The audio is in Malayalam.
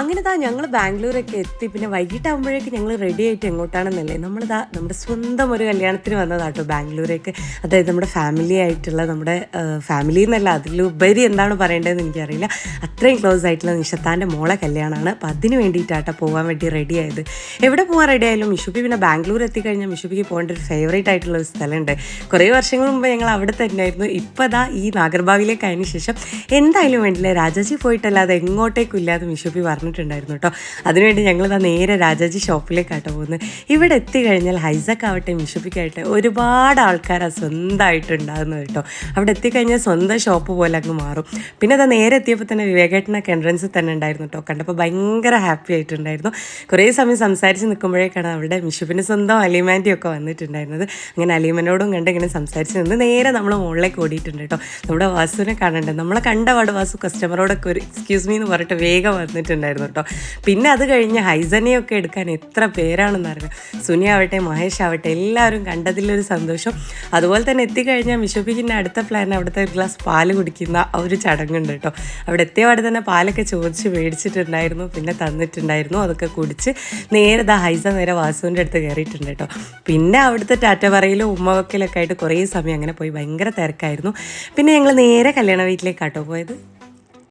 അങ്ങനെ താ ഞങ്ങൾ ബാംഗ്ലൂരൊക്കെ എത്തി. പിന്നെ വൈകിട്ടാകുമ്പോഴേക്ക് ഞങ്ങൾ റെഡി ആയിട്ട് എങ്ങോട്ടാണെന്നല്ലേ? നമ്മൾ ദാ നമ്മുടെ സ്വന്തം ഒരു കല്യാണത്തിന് വന്നതാട്ടോ ബാംഗ്ലൂരേക്ക്. അതായത് നമ്മുടെ ഫാമിലി ആയിട്ടുള്ള നമ്മുടെ ഫാമിലി എന്നല്ല അതിലുപരി എന്താണ് പറയേണ്ടതെന്ന് എനിക്കറിയില്ല. അത്രയും ക്ലോസ് ആയിട്ടുള്ള നിഷത്താന്റെ മോളെ കല്യാണമാണ് അപ്പം അതിന് വേണ്ടിയിട്ടാട്ടോ പോകാൻ വേണ്ടി റെഡി ആയത്. എവിടെ പോകാൻ റെഡി ആയാലും മിഷുബി പിന്നെ ബാംഗ്ലൂർ എത്തിക്കഴിഞ്ഞാൽ മിഷുബിക്ക് പോകേണ്ട ഒരു ഫേവറേറ്റ് ആയിട്ടുള്ള ഒരു സ്ഥലമുണ്ട്. കുറേ വർഷങ്ങൾ മുമ്പ് ഞങ്ങൾ അവിടെ തന്നെയായിരുന്നു. ഇപ്പോൾ ദാ ഈ നാഗർഭാവിലേക്ക് അതിന് ശേഷം എന്തായാലും വേണ്ടില്ല. രാജാജി പോയിട്ടല്ലാതെ എങ്ങോട്ടേക്കും ഇല്ലാതെ മിഷുബി പറഞ്ഞിട്ടുണ്ടായിരുന്നു കേട്ടോ. അതിനുവേണ്ടി ഞങ്ങൾ ഇതാ നേരെ രാജാജി ഷോപ്പിലേക്കാട്ടോ പോകുന്നത്. ഇവിടെ എത്തിക്കഴിഞ്ഞാൽ ഹൈസക്ക് ആവട്ടെ മിഷപ്പിക്കായിട്ട് ഒരുപാട് ആൾക്കാർ സ്വന്തമായിട്ടുണ്ടാകുന്നത് കേട്ടോ. അവിടെ എത്തിക്കഴിഞ്ഞാൽ സ്വന്തം ഷോപ്പ് പോലെ അങ്ങ് മാറും. പിന്നെ അതാ നേരെ എത്തിയപ്പോൾ തന്നെ വിവേകേട്ടനൊക്കെ എൻട്രൻസിൽ തന്നെ ഉണ്ടായിരുന്നു കേട്ടോ. കണ്ടപ്പോൾ ഭയങ്കര ഹാപ്പി ആയിട്ടുണ്ടായിരുന്നു. കുറേ സമയം സംസാരിച്ച് നിൽക്കുമ്പോഴേക്കാണ് അവിടെ മിഷപ്പിന്റെ സ്വന്തം അലീമാന്റി ഒക്കെ വന്നിട്ടുണ്ടായിരുന്നത്. അങ്ങനെ അലീമനോടും കണ്ട് ഇങ്ങനെ സംസാരിച്ച് നിന്ന് നേരെ നമ്മൾ മുകളിലേക്ക് ഓടിയിട്ടുണ്ട് കേട്ടോ. നമ്മുടെ വാസുവിനെ കാണണ്ടേ? നമ്മളെ കണ്ട പാട് വാസു കസ്റ്റമറോടൊക്കെ ഒരു എക്സ്ക്യൂസ് മീ എന്ന് പറഞ്ഞിട്ട് വേഗം വന്നിട്ടുണ്ടായിരുന്നു. കേട്ടോ പിന്നെ അത് കഴിഞ്ഞ് ഹൈസനെയൊക്കെ എടുക്കാൻ എത്ര പേരാണെന്ന് അറിയാം സുനി ആവട്ടെ മഹേഷ് ആവട്ടെ എല്ലാവരും കണ്ടതിലൊരു സന്തോഷം. അതുപോലെ തന്നെ എത്തിക്കഴിഞ്ഞാൽ മിഷോപ്പിക്കിന്റെ അടുത്ത പ്ലാൻ അവിടുത്തെ ഒരു ഗ്ലാസ് പാൽ കുടിക്കുന്ന ആ ഒരു ചടങ്ങുണ്ട് കേട്ടോ അവിടെ എത്തിയപാടെ തന്നെ പാലൊക്കെ ചോദിച്ച് മേടിച്ചിട്ടുണ്ടായിരുന്നു പിന്നെ തന്നിട്ടുണ്ടായിരുന്നു. അതൊക്കെ കുടിച്ച് നേരെ ദാ ഹൈസ നേരെ വാസുവിന്റെ അടുത്ത് കയറിയിട്ടുണ്ട് കേട്ടോ പിന്നെ അവിടുത്തെ ടാറ്റ പറയിലും ഉമ്മ ആയിട്ട് കുറേ സമയം അങ്ങനെ പോയി. ഭയങ്കര തിരക്കായിരുന്നു. പിന്നെ ഞങ്ങൾ നേരെ കല്യാണ വീട്ടിലേക്കാട്ടോ പോയത്.